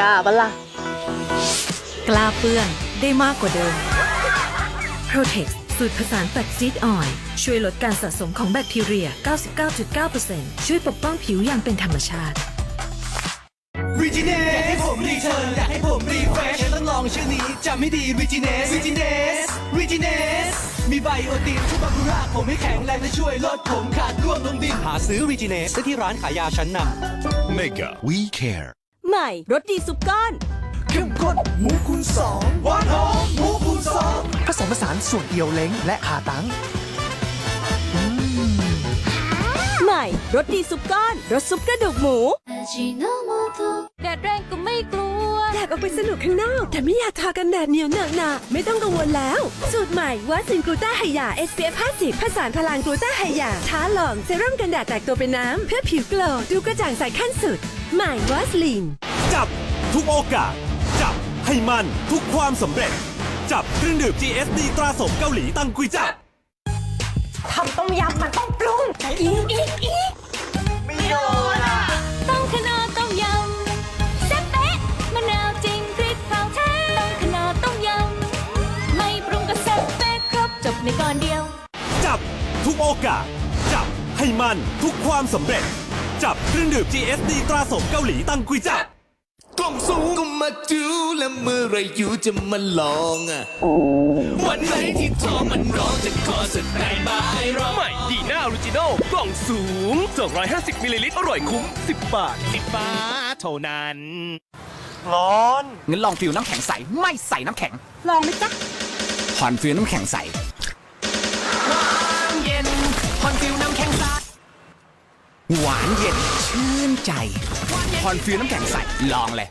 กล้าปะล่ะ กล้าเปื้อนได้มากกว่าเดิม Protex สูตรผสานแฟตซีดออยล์ช่วยลดการสะสมของแบคทีเรีย 99.9%ช่วยปกป้องผิวอย่างเป็นธรรมชาติรีจิเนสอยากให้ผมรีเทิร์นอยากให้ผมรีเฟรชต้องลองชื่อนี้จำไม่ดีรีจิเนสรีจิเนสรีจิเนสมีไบโอตินช่วยบำรุงรากผมให้แข็งแรงและช่วยลดผมขาดร่วงลงดิน หาซื้อรีจิเนสได้ที่ร้านขายยาชั้นนำ Mega We Care ใหม่รสดีซุปก้อน เข้มข้นหมูคูณสองหวานหอมหมูคูณสองผสมผสานส่วนเอียวเล้งและขาตังใหม่รสดีซุปก้อนรสซุปกระดูกหมูแดดแรงก็ไม่กลัว อยากออกไปสนุกข้างนอก แต่ไม่อยากทากันแดดเหนียวเหนอะหนาไม่ต้องกังวลแล้ว สูตรใหม่วัสินกลูต้าไฮยา SPF 50ผสานพลังกลูต้าไฮยาท้าลองเซรั่มกันแดดแตกตัวเป็นน้ำ เพื่อผิวโกลว์ดูกระจ่างใสขั้นสุด ใหม่วัสลินจับทุกโอกาส จับให้มันทุกความสำเร็จ จับเครื่องดื่ม GSD ตราสมเกาหลีตังกุยจับ ทำต้มยำมันต้องปรุงอีกอีกอีก ในก่อนเดียว จับทุกโอกาส จับให้มันทุกความสำเร็จ จับเครื่องดื่ม GSD ตราสมเกาหลีตังกุยจับกล้องสูงก็มาดูแล้วเมื่อไรอยู่จะมาลองอะวันไหนที่ท้องมันร้องจะขอสแตนบายรอใหม่ดีน่าออริจินอลกล่องสูง 250มิลลิลิตรอร่อยคุ้ม 10 บาท 10 บาทเท่านั้น ร้อนงั้นลองฟิวน้ำแข็งใส ไม่ใส่น้ำแข็ง ลองไหมจ๊ะฮอนฟิวน้ำแข็งใส หวานเย็นชื่นใจ คอนฟิวน้ำแข็งใส ลองเลย